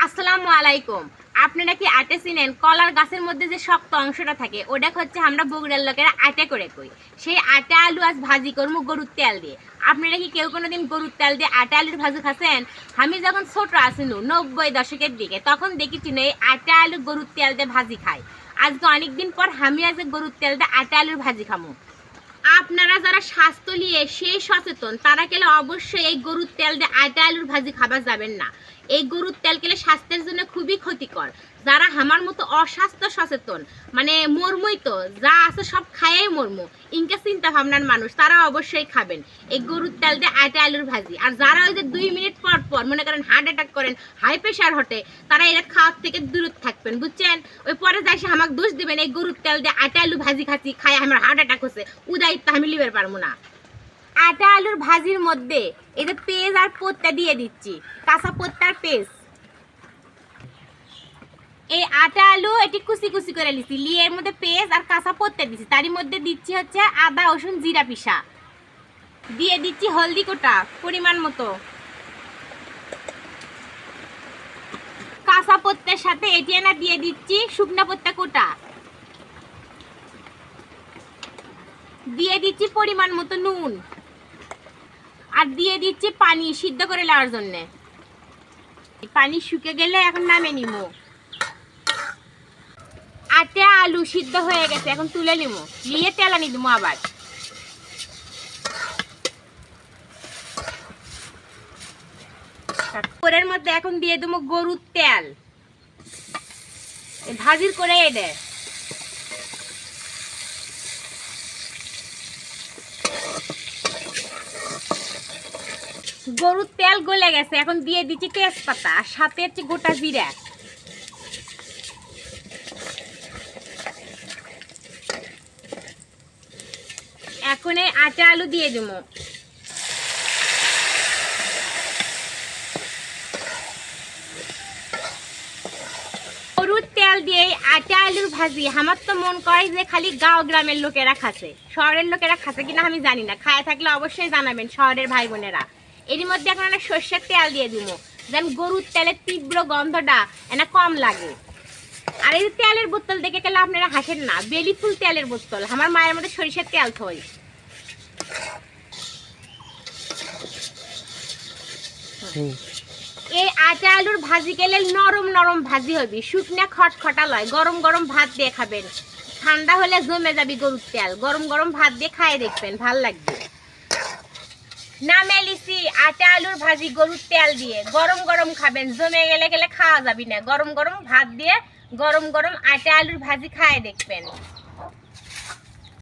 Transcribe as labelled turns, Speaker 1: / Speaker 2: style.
Speaker 1: আসসালামু আলাইকুম। আপনারা কি আটে চিনেন? কলার গাছের মধ্যে যে শক্ত অংশটা থাকে, ওটা হচ্ছে আমরা বগুড়ার লোকেরা আটে করে কই। সেই আটা আলু আজ ভাজি করব গরুর তেল দিয়ে। আপনারা কি কেউ কোনো দিন গরুর তেল দিয়ে আটা আলুর ভাজি খাচ্ছেন? আমি যখন ছোট আসিনু নব্বই দশকের দিকে, তখন দেখেছি না এই আটা আলু গরুর তেল দিয়ে ভাজি খাই আজকে অনেকদিন পর আমি আজকে গরুর তেল দিয়ে আটা আলুর ভাজি খামো। আপনারা যারা স্বাস্থ্য নিয়ে সেই সচেতন, তারা গেলে অবশ্যই এই গরুর তেল দিয়ে আটা আলুর ভাজি খাবার যাবেন না। এই গরুর তেল গেলে স্বাস্থ্যের জন্য খুবই ক্ষতিকর। যারা আমার মতো অস্বাস্থ্য সচেতন মানে মর্মই তো, যা আছে সব খায়াই মর্ম। ইনকা চিন্তা ভাবনার মানুষ, তারা অবশ্যই খাবেন এই গরুর তেল দিয়ে আটা আলুর ভাজি। আর যারা ওই যে দুই মিনিট পর পর, মনে করেন হার্ট অ্যাটাক করেন হাই প্রেশার হটে, তারা এটা খাওয়ার থেকে দূরত থাকবেন, বুঝছেন? ওই পরে যাই আমাকে দোষ দিবেন, এই গরুর তেল দিয়ে আটা আলু ভাজি খাচ্ছি খাই আমার হার্ট অ্যাটাক হচ্ছে লিবার পারব না। আটা, আলুর ভাজির মধ্যে পেঁয়াজ আর দিয়ে দিচ্ছি, কাঁচা এই আটা, আলু এটি কুচি কুচি করে এর মধ্যে আর কাঁচা দিচ্ছি তারই মধ্যে দিচ্ছি হচ্ছে আদা, রসুন, জিরা পিসা। দিয়ে দিচ্ছি হলদি কোটা, পরিমাণ মতো। কাঁচা পোত্তার সাথে এটি না দিয়ে দিচ্ছি শুকনা পোত্তা কোটা। দিয়ে দিচ্ছি পরিমাণ মতো নুন। আর দিয়ে দিচ্ছি পানি সিদ্ধ করে নেওয়ার জন্য। পানি শুকে গেলে এখন নামে নিমো। আটে আলু সিদ্ধ হয়ে গেছে, এখন তুলে নিমো। নিয়ে তেলানি দিমো আবার। তারপরের মধ্যে এখন দিয়ে দেবো গরুর তেল। ভাজির করে এডে গরুর তেল গলে গেছে, এখন দিয়ে দিচ্ছি তেজপাতা আর সাথে হচ্ছে গোটা জিরা। এখন এই আটা আলু দিয়ে দেবো। গরুর তেল আটা আলুর ভাজি, আমার তো মন করে যে খালি গ্রামের লোকেরা খাচ্ছে, শহরের লোকেরা খাচ্ছে কিনা আমি জানি না, খায় থাকলে অবশ্যই জানাবেন শহরের ভাই বোনেরা। এরই মধ্যে এখন অনেক সর্ষের তেল দিয়ে দিব। যেন গরুর তেলের তীব্র গন্ধটা এনা কম লাগে। আর এই তেলের বোতল দেখে গেলে আপনারা হাসেন না বেলি ফুল তেলের বোতল। আমার মায়ের মধ্যে সরিষার তেল থই। এই আটা আলুর ভাজি গেলে নরম নরম ভাজি হবে শুকনা খটখটা লয় গরম গরম ভাত দিয়ে খাবেন। ঠান্ডা হলে জমে যাবি গরুর তেল গরম গরম ভাত দিয়ে খাই দেখবেন ভালো লাগবে। নামে লিছি আটা আলুর ভাজি, গরুর তেল দিয়ে। গরম গরম খাবেন, জমে গেলে গেলে খাওয়া যাবি না। গরম গরম ভাত দিয়ে গরম গরম আটা আলুর ভাজি খায় দেখবেন।